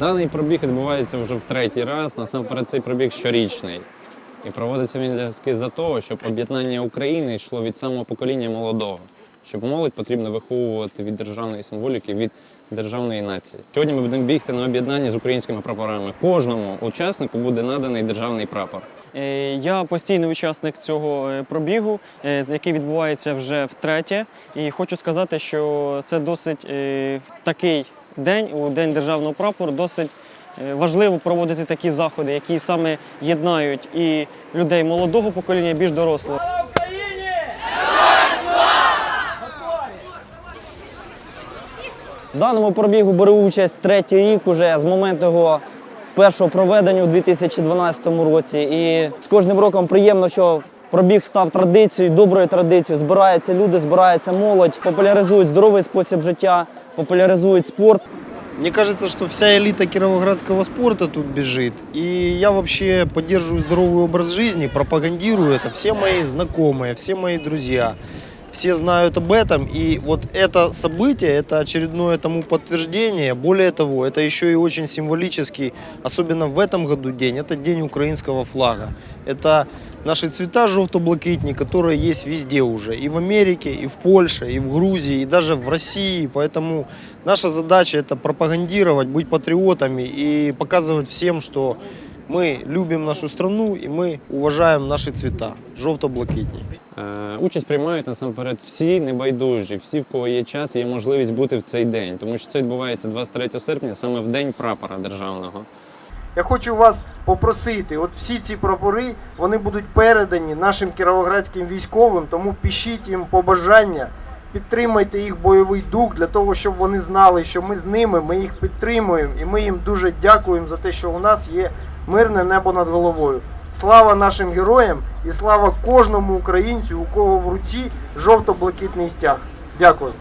Даний пробіг відбувається вже в третій раз. Насамперед цей пробіг щорічний. І проводиться він таки за того, щоб об'єднання України йшло від самого покоління молодого. Щоб молодь потрібно виховувати від державної символіки, від державної нації. Сьогодні ми будемо бігти на об'єднанні з українськими прапорами. Кожному учаснику буде наданий державний прапор. Е, Я постійний учасник цього е, пробігу, е, який відбувається вже втретє. І хочу сказати, що це досить такий день, у День державного прапору, досить е, важливо проводити такі заходи, які саме єднають і людей молодого покоління, і більш дорослого. В даному пробігу беру участь третій рік уже з моменту його першого проведення у 2012 році. І з кожним роком приємно, що пробіг став традицією, доброю традицією. Збираються люди, збирається молодь, популяризують здоровий спосіб життя, популяризують спорт. Мне кажется, что вся элита кировоградского спорта тут бежит. И я вообще поддерживаю здоровый образ жизни, пропагандирую это. Все мои знакомые, все мои друзья, Все знают об этом. И вот это событие, это очередное тому подтверждение. Более того, это еще и очень символический, особенно в этом году день. Это день украинского флага. Это наши цвета желто-блакитни, которые есть везде уже. И в Америке, и в Польше, и в Грузии, и даже в России. Поэтому наша задача это пропагандировать, быть патриотами и показывать всем, что мы любим нашу страну и мы уважаем наши цвета желто-блакитни. Е, Участь приймають насамперед всі небайдужі, всі, в кого є час, і є можливість бути в цей день, тому що це відбувається 23 серпня, саме в день прапора державного. Я хочу вас попросити, от всі ці прапори вони будуть передані нашим кіровоградським військовим, тому пишіть їм побажання, підтримайте їх бойовий дух для того, щоб вони знали, що ми з ними, ми їх підтримуємо, і ми їм дуже дякуємо за те, що у нас є мирне небо над головою. Слава нашим героям і слава кожному українцю, у кого в руці жовто-блакитний стяг. Дякую.